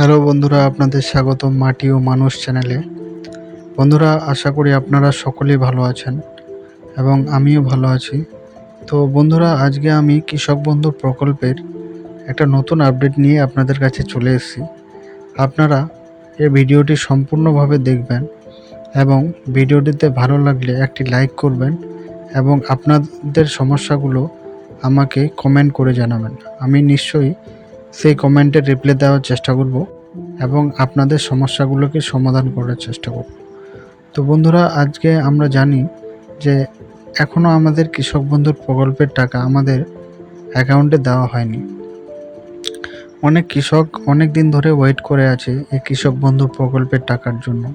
Hello বন্ধুরা, আপনাদের স্বাগত মাটি ও মানুষ চ্যানেলে। বন্ধুরা, আশা করি আপনারা সকলেই ভালো আছেন এবং আমিও ভালো আছি। তো বন্ধুরা, আজকে আমি কৃষক বন্ধু প্রকল্পের একটা নতুন আপডেট নিয়ে আপনাদের কাছে চলে এসেছি। আপনারা এই ভিডিওটি সম্পূর্ণভাবে দেখবেন এবং ভিডিওটিতে ভালো লাগলে একটি লাইক করবেন এবং আপনাদের সমস্যাগুলো আমাকে কমেন্ট করে জানাবেন। আমি নিশ্চয়ই সেই কমেন্টের রিপ্লাই দেওয়ার চেষ্টা করব এবং আপনাদের সমস্যাগুলোকে সমাধান করার চেষ্টা করব। তো বন্ধুরা, আজকে আমরা জানি যে এখনও আমাদের কৃষক বন্ধুর প্রকল্পের টাকা আমাদের অ্যাকাউন্টে দেওয়া হয়নি। অনেক কৃষক অনেক দিন ধরে ওয়েট করে আছে এই কৃষক বন্ধু প্রকল্পের টাকার জন্য।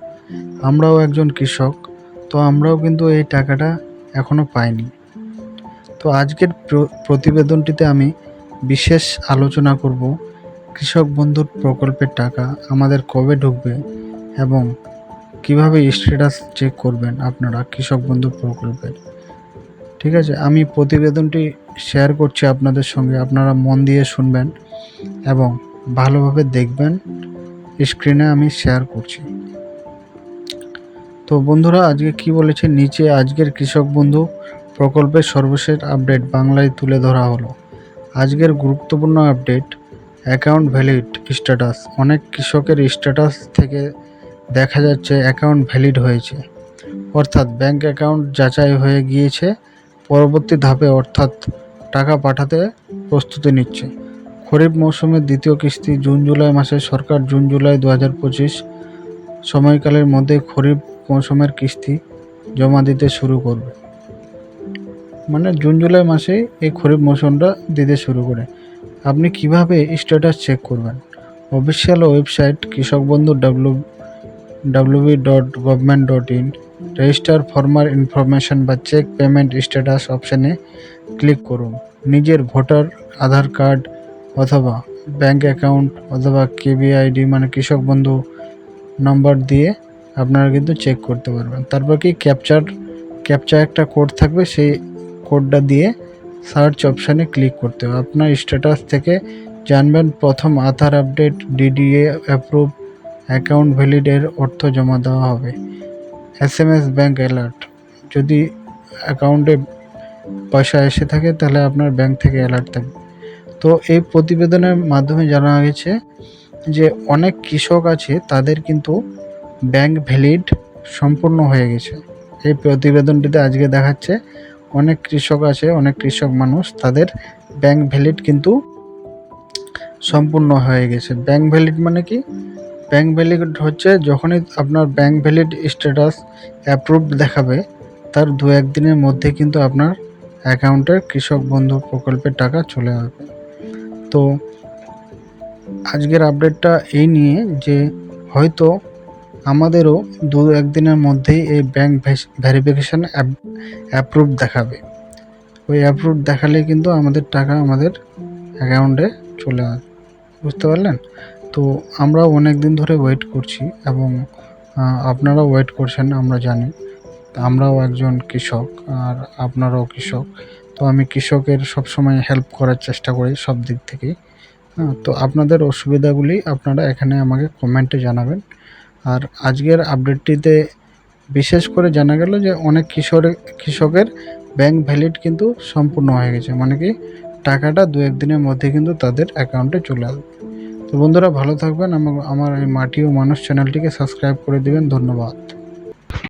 আমরাও একজন কৃষক, তো আমরাও কিন্তু এই টাকাটা এখনও পাইনি। তো আজকের প্রতিবেদনটিতে আমি বিশেষ আলোচনা করব কৃষক বন্ধুর প্রকল্পের টাকা আমাদের কবে ঢুকবে এবং কীভাবে স্ট্যাটাস চেক করবেন আপনারা কৃষক বন্ধু প্রকল্পের। ঠিক আছে, আমি প্রতিবেদনটি শেয়ার করছি আপনাদের সঙ্গে, আপনারা মন দিয়ে শুনবেন এবং ভালোভাবে দেখবেন স্ক্রিনে আমি শেয়ার করছি। তো বন্ধুরা, আজকে কি বলেছে? নিচে আজকের কৃষক বন্ধু প্রকল্পের সর্বশেষ আপডেট বাংলায় তুলে ধরা হলো। আজকের গুরুত্বপূর্ণ আপডেট অ্যাকাউন্ট ভ্যালিড স্ট্যাটাস অনেক কৃষকের স্ট্যাটাস থেকে দেখা যাচ্ছে অ্যাকাউন্ট ভ্যালিড হয়েছে। অর্থাৎ ব্যাংক অ্যাকাউন্ট যাচাই হয়ে গিয়েছে, পরবর্তী ধাপে অর্থাৎ টাকা পাঠাতে প্রস্তুতি নিচ্ছে। খরিফ মৌসুমের দ্বিতীয় কিস্তি জুন, জুলাই মাসে সরকার জুন, জুলাই দু হাজার পঁচিশ সময়কালের মধ্যে খরিফ মৌসুমের কিস্তি জমা দিতে শুরু করবে। মানে জুন, জুলাই মাসে এই খরিফ মৌসুমটা দিতে শুরু করে। আপনি কীভাবে স্ট্যাটাস চেক করবেন? Official website Krishak Bandhu W WB dot government dot in register farmer information বা চেক পেমেন্ট স্ট্যাটাস অপশানে ক্লিক করুন। নিজের ভোটার আধার কার্ড অথবা ব্যাঙ্ক অ্যাকাউন্ট অথবা কেবিআইডি মানে কৃষক বন্ধু নম্বর দিয়ে আপনারা কিন্তু চেক করতে পারবেন। তারপর কি ক্যাপচার ক্যাপচা একটা কোড থাকবে, সেই কোডটা দিয়ে সার্চ অপশানে ক্লিক করতে হবে। আপনার স্ট্যাটাস থেকে জানবেন প্রথম Aadhaar update, DDA approve account ভ্যালিডের অর্থ জমা দেওয়া হবে। S M S bank alert. যদি অ্যাকাউন্টে পয়সা এসে থাকে, তাহলে আপনার ব্যাংক থেকে অ্যালার্ট থাকবে। তো এই প্রতিবেদনের মাধ্যমে জানা গেছে যে অনেক কৃষক আছে, তাদের কিন্তু ব্যাংক ভ্যালিড সম্পূর্ণ হয়ে গেছে। এই প্রতিবেদনটিতে আজকে দেখাচ্ছে অনেক কৃষক আছে, অনেক কৃষক মানুষ, তাদের ব্যাংক ভ্যালিড কিন্তু সম্পূর্ণ হয়ে গেছে। ব্যাংক ভ্যালিড মানে কি? ব্যাংক ভ্যালিড হচ্ছে যখনই আপনার ব্যাংক ভ্যালিড স্ট্যাটাস অ্যাপ্রুভড দেখাবে, তার দু একদিনের মধ্যে কিন্তু আপনার অ্যাকাউন্টের কৃষক বন্ধু প্রকল্পের টাকা চলে আসবে। তো, আজকের আপডেটটা এই নিয়ে যে হয়তো আমাদেরও দু একদিনের মধ্যেই এই ব্যাংক ভেরিফিকেশান অ্যাপ্রুভ দেখাবে। ওই অ্যাপ্রুভ দেখালে কিন্তু আমাদের টাকা আমাদের অ্যাকাউন্টে চলে আসবে বুঝতে পারলেন? তো আমরাও অনেক দিন ধরে ওয়েট করছি এবং আপনারাও ওয়েট করছেন, আমরা জানি। আমরাও একজন কৃষক আর আপনারাও কৃষক। তো আমি কৃষকের সবসময় হেল্প করার চেষ্টা করি সব দিক থেকেই। হ্যাঁ তো আপনাদের অসুবিধাগুলি আপনারা এখানে আমাকে কমেন্টে জানাবেন। আর আজকের আপডেটটিতে বিশেষ করে জানা গেল যে অনেক কিশোরের কৃষকের ব্যাংক ভ্যালিড কিন্তু সম্পূর্ণ হয়ে গেছে। মানে কি, টাকাটা দু একদিনের মধ্যে কিন্তু তাদের অ্যাকাউন্টে চলে আসবে। তো বন্ধুরা ভালো থাকবেন আমার আমার এই মাটি ও মানুষ চ্যানেলটিকে সাবস্ক্রাইব করে দেবেন। ধন্যবাদ।